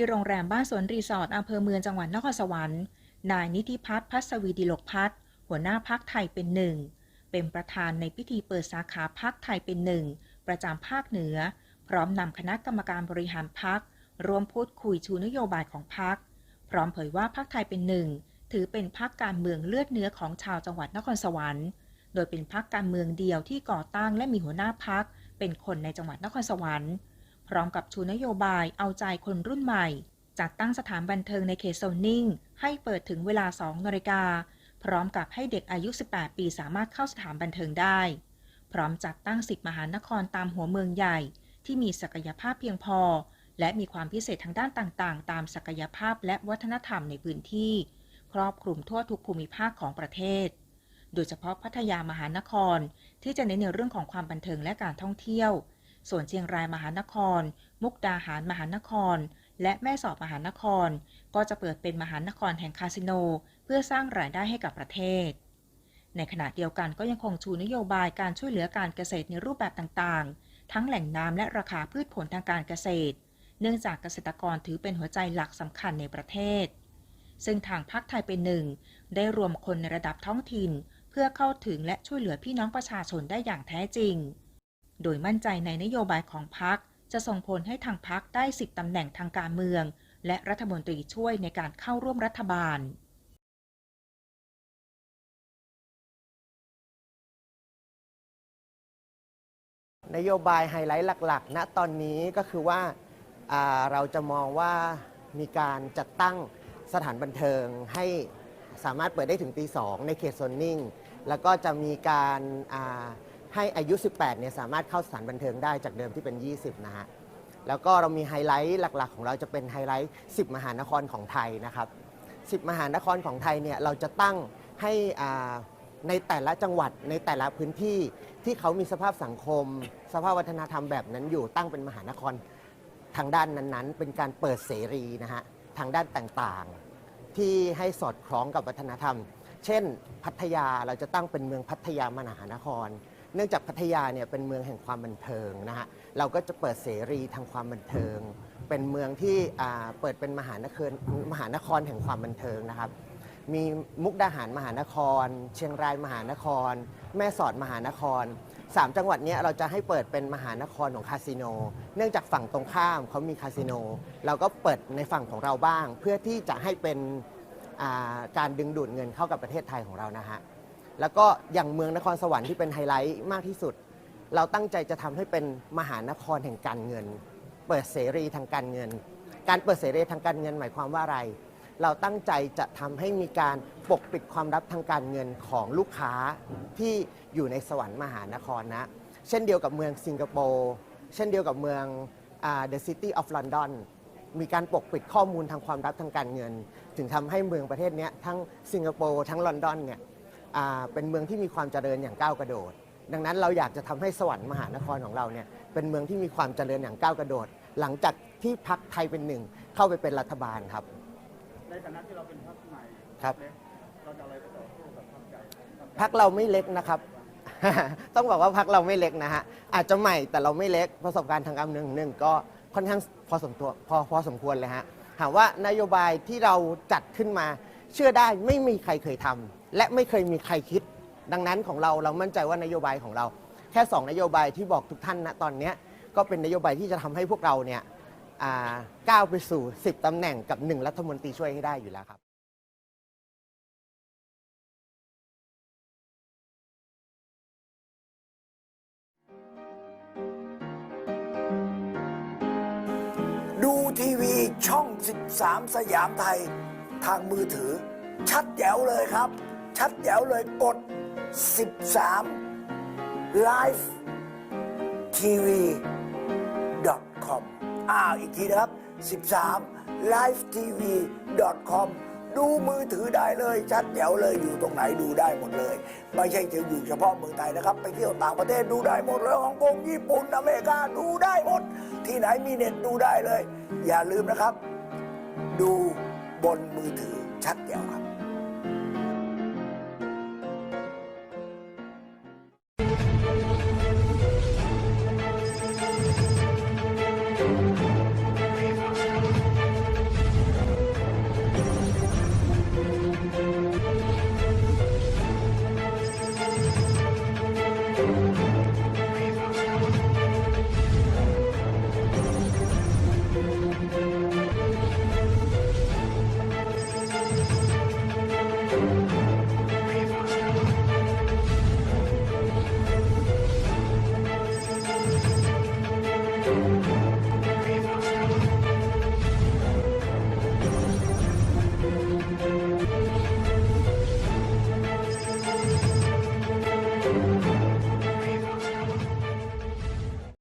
ที่โรงแรมบ้านสวนรีสอร์ทอำเภอเมืองจังหวัดนครสวรรค์ นายนิติพัฒน์พัศวีดิลกพัฒน์หัวหน้าพักไทยเป็นหนึ่ง เป็นประธานในพิธีเปิดสาขาพักไทยเป็นหนึ่ง ประจำภาคเหนือ พร้อมนำคณะกรรมการบริหารพักร่วมพูดคุยชูนโยบายของพัก พร้อมเผยว่าพักไทยเป็นหนึ่ง ถือเป็นพักการเมืองเลือดเนื้อของชาวจังหวัดนครสวรรค์ โดยเป็นพักการเมืองเดียวที่ก่อตั้งและมีหัวหน้าพักเป็นคนในจังหวัดนครสวรรค์ พร้อมกับชูนโยบายเอาใจคนรุ่นใหม่ จัดตั้งสถานบันเทิงในเขตโซนนิ่ง ให้เปิดถึงเวลา 2นาฬิกา พร้อมกับให้เด็กอายุ 18 ปีสามารถเข้าสถานบันเทิงได้ พร้อมจัดตั้งสิบมหานครตามหัวเมืองใหญ่ ที่มีศักยภาพเพียงพอ และมีความพิเศษทางด้านต่างๆ ตามศักยภาพและวัฒนธรรมในพื้นที่ ครอบคลุมทั่วทุกภูมิภาคของประเทศ โดยเฉพาะพัทยามหานคร ที่จะเน้นในเรื่องของความบันเทิงและการท่องเที่ยว ส่วนเชียงรายมหานคร มุกดาหารมหานคร และแม่สอดมหานคร ก็จะเปิดเป็นมหานครแห่งคาสิโน เพื่อสร้างรายได้ให้กับประเทศ ในขณะเดียวกันก็ยังคงชูนโยบายการช่วยเหลือการเกษตรในรูปแบบต่างๆ ทั้งแหล่งน้ำและราคาพืชผลทางการเกษตร เนื่องจากเกษตรกรถือเป็นหัวใจหลักสำคัญในประเทศ ซึ่งทางพรรคไทยเป็นหนึ่ง ได้รวมคนในระดับท้องถิ่น เพื่อเข้าถึงและช่วยเหลือพี่น้องประชาชนได้อย่างแท้จริง โดยมั่นใจในนโยบายของพรรคจะส่งผลให้ทางพรรคได้สิบตำแหน่งทางการเมือง และรัฐมนตรีช่วยในการเข้าร่วมรัฐบาลนโยบายไฮไลท์หลัก ๆ ณ ตอนนี้ก็คือว่าาเราจะมองว่ามีการจัดตั้งสถานบันเทิงให้สามารถเปิดได้ถึงตีสองในเขตโซนนิ่ง แล้วก็จะมีการา ให้อายุ 18 เนี่ยสามารถเข้าสถานบันเทิงได้จากเดิมที่เป็น 20 นะฮะ แล้วก็เรามีไฮไลท์หลักๆ ของเราจะเป็นไฮไลท์ 10 มหานครของไทยนะครับ 10 มหานครของไทยเนี่ยเราจะตั้งให้อ่าในแต่ละจังหวัดในแต่ละพื้นที่ที่เขามีสภาพสังคม สภาพวัฒนธรรมแบบนั้นอยู่ตั้งเป็นมหานครทางด้านนั้นๆ เป็นการเปิดเสรีนะฮะทางด้านต่างๆ ที่ให้สอดคล้องกับวัฒนธรรม เช่น พัทยาเราจะตั้งเป็นเมืองพัทยามหานคร เนื่องจากพัทยาเนี่ยเป็นเมืองแห่งความบันเทิงนะฮะเราก็จะเปิดเสรีทางความบันเทิง เป็นเมืองที่อ่าเปิดเป็นมหานครมหานครแห่งความบันเทิงนะครับ มีมุกดาหารมหานคร เชียงรายมหานคร แม่สอดมหานครสามจังหวัดเนี้ยเราจะให้เปิดเป็นมหานครของคาสิโน เนื่องจากฝั่งตรงข้ามเขามีคาสิโน เราก็เปิดในฝั่งของเราบ้าง เพื่อที่จะให้เป็นอ่าการดึงดูดเงินเข้ากับประเทศไทยของเรานะฮะ แล้วก็อย่างเมืองนครสวรรค์ที่เป็นไฮไลท์มากที่สุด เราตั้งใจจะทำให้เป็นมหานครแห่งการเงิน เปิดเสรีทางการเงิน การเปิดเสรีทางการเงินหมายความว่าอะไร เราตั้งใจจะทำให้มีการปกปิดความลับทางการเงินของลูกค้าที่อยู่ในสวรรค์มหานครนะ เช่นเดียวกับเมืองสิงคโปร์เช่นเดียวกับเมือง The City of London มีการปกปิดข้อมูลทางความลับทางการเงิน ถึงทำให้เมืองประเทศนี้ทั้งสิงคโปร์ทั้งลอนดอนเนี่ย เป็นเมืองที่มีความเจริญอย่างก้าวกระโดด ดังนั้นเราอยากจะทำให้สวรรค์มหานครของเราเนี่ยเป็นเมืองที่มีความเจริญอย่างก้าวกระโดด หลังจากที่พักไทยเป็นหนึ่งเข้าไปเป็นรัฐบาลครับ ในฐานะที่เราเป็นพรรคใหม่ครับเล็กเราจะเอาอะไรไปต่อสู้กับพรรคใหญ่พักเราไม่เล็กนะครับต้องบอกว่าพักเราไม่เล็กนะฮะอาจจะใหม่แต่เราไม่เล็กประสบการณ์ทางการเมืองหนึ่งก็ค่อนข้างพอสมตัวพอพอสมควรเลยฮะถามว่านโยบายที่เราจัดขึ้นมาเชื่อได้ไม่มีใครเคยทำ และไม่เคยมีใครคิด ดังนั้นของเราเรามั่นใจว่านโยบายของเรา แค่ 2 นโยบายที่บอกทุกท่านนะตอนเนี้ยก็เป็นนโยบายที่จะทำให้พวกเราเนี่ยอ่าก้าวไปสู่ 10ตำแหน่งกับ 1 รัฐมนตรีช่วยให้ได้อยู่แล้วครับดูทีวีช่อง 13 สยามไทย ทางมือถือ ชัดแจ๋วเลยครับ ชัดแจ๋วเลยกด 13 Live TV com อ้าวอีกทีนะครับ 13 Live TV com ดูมือถือได้เลย ชัดแจ๋วเลยอยู่ตรงไหนดูได้หมดเลย ไม่ใช่จะอยู่เฉพาะเมืองไทยนะครับ ไปเที่ยวต่างประเทศดูได้หมดเลยฮ่องกงญี่ปุ่นอเมริกาดูได้หมด ที่ไหนมีเน็ตดูได้เลย อย่าลืมนะครับ ดูบนมือถือชัดแจ๋วครับ